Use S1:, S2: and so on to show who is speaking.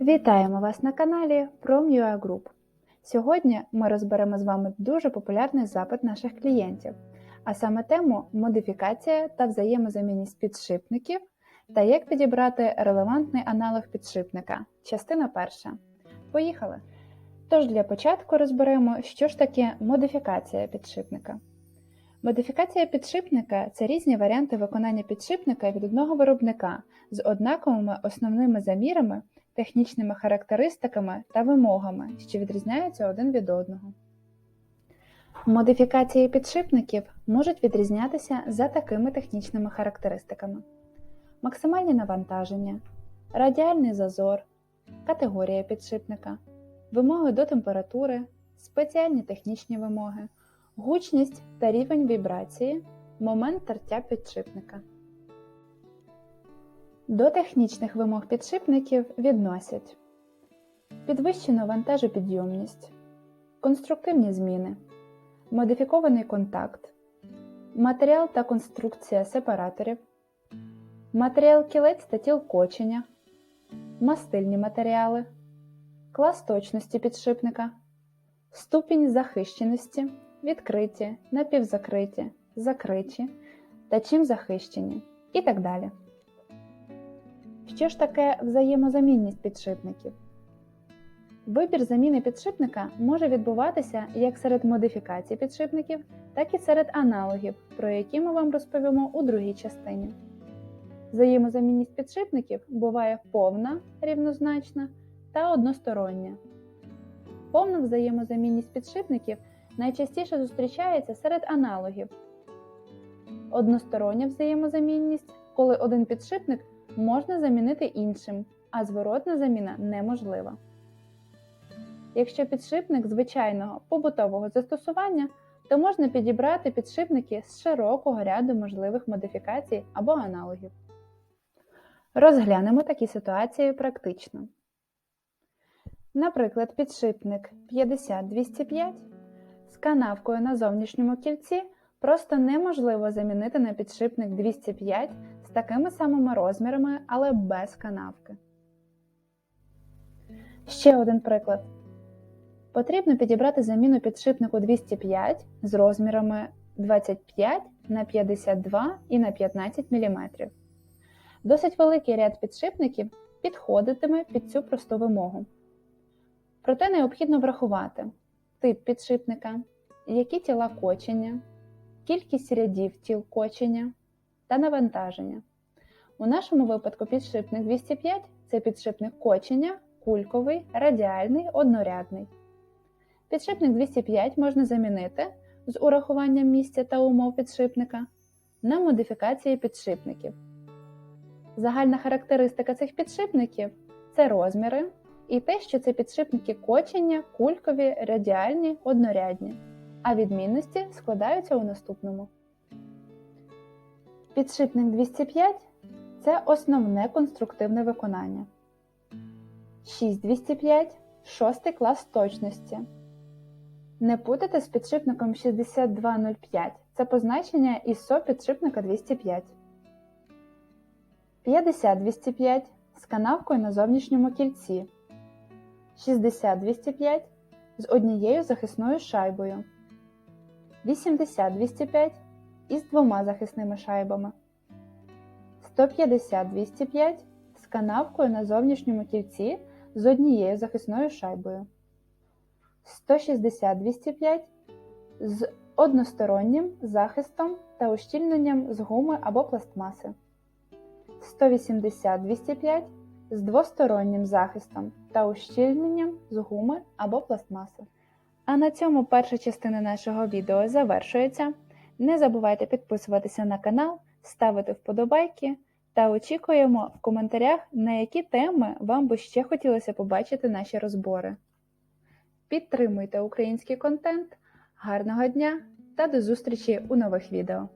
S1: Вітаємо вас на каналі Prom.ua Group. Сьогодні ми розберемо з вами дуже популярний запит наших клієнтів, а саме тему модифікація та взаємозамінність підшипників та як підібрати релевантний аналог підшипника. Частина перша. Поїхали! Тож для початку розберемо, що ж таке модифікація підшипника. Модифікація підшипника це різні варіанти виконання підшипника від одного виробника з однаковими основними замірами, технічними характеристиками та вимогами, що відрізняються один від одного. Модифікації підшипників можуть відрізнятися за такими технічними характеристиками: максимальні навантаження, радіальний зазор, категорія підшипника, вимоги до температури, спеціальні технічні вимоги, гучність та рівень вібрації, момент тертя підшипника. До технічних вимог підшипників відносять підвищену вантажопідйомність, конструктивні зміни, модифікований контакт, матеріал та конструкція сепараторів, матеріал кілець та тіл кочення, мастильні матеріали, клас точності підшипника, ступінь захищеності, відкриті, напівзакриті, закриті та чим захищені і так далі. Що ж таке взаємозамінність підшипників? Вибір заміни підшипника може відбуватися як серед модифікацій підшипників, так і серед аналогів, про які ми вам розповімо у другій частині. Взаємозамінність підшипників буває повна, рівнозначна та одностороння. Повна взаємозамінність підшипників найчастіше зустрічається серед аналогів. Одностороння взаємозамінність, коли один підшипник можна замінити іншим, а зворотна заміна неможлива. Якщо підшипник звичайного побутового застосування, то можна підібрати підшипники з широкого ряду можливих модифікацій або аналогів. Розглянемо такі ситуації практично. Наприклад, підшипник 50-205 з канавкою на зовнішньому кільці просто неможливо замінити на підшипник 205 з такими самими розмірами, але без канавки. Ще один приклад. Потрібно підібрати заміну підшипнику 205 з розмірами 25 на 52 і на 15 мм. Досить великий ряд підшипників підходитиме під цю просту вимогу. Проте необхідно врахувати тип підшипника, які тіла кочення, кількість рядів тіл кочення та навантаження. У нашому випадку підшипник 205 це підшипник кочення, кульковий, радіальний, однорядний. Підшипник 205 можна замінити з урахуванням місця та умов підшипника на модифікації підшипників. Загальна характеристика цих підшипників це розміри і те, що це підшипники кочення, кулькові, радіальні, однорядні, а відмінності складаються у наступному. Підшипник 205 це основне конструктивне виконання. 6205 шостий клас точності. Не путайте з підшипником 6205 це позначення ISO підшипника 205. 50-205 з канавкою на зовнішньому кільці. 60-205 з однією захисною шайбою. 80-205 із двома захисними шайбами. 150-205 з канавкою на зовнішньому кільці з однією захисною шайбою. 160-205 з одностороннім захистом та ущільненням з гуми або пластмаси. 180-205 з двостороннім захистом та ущільненням з гуми або пластмаси. А на цьому перша частина нашого відео завершується. Не забувайте підписуватися на канал, ставити вподобайки та очікуємо в коментарях, на які теми вам би ще хотілося побачити наші розбори. Підтримуйте український контент, гарного дня та до зустрічі у нових відео!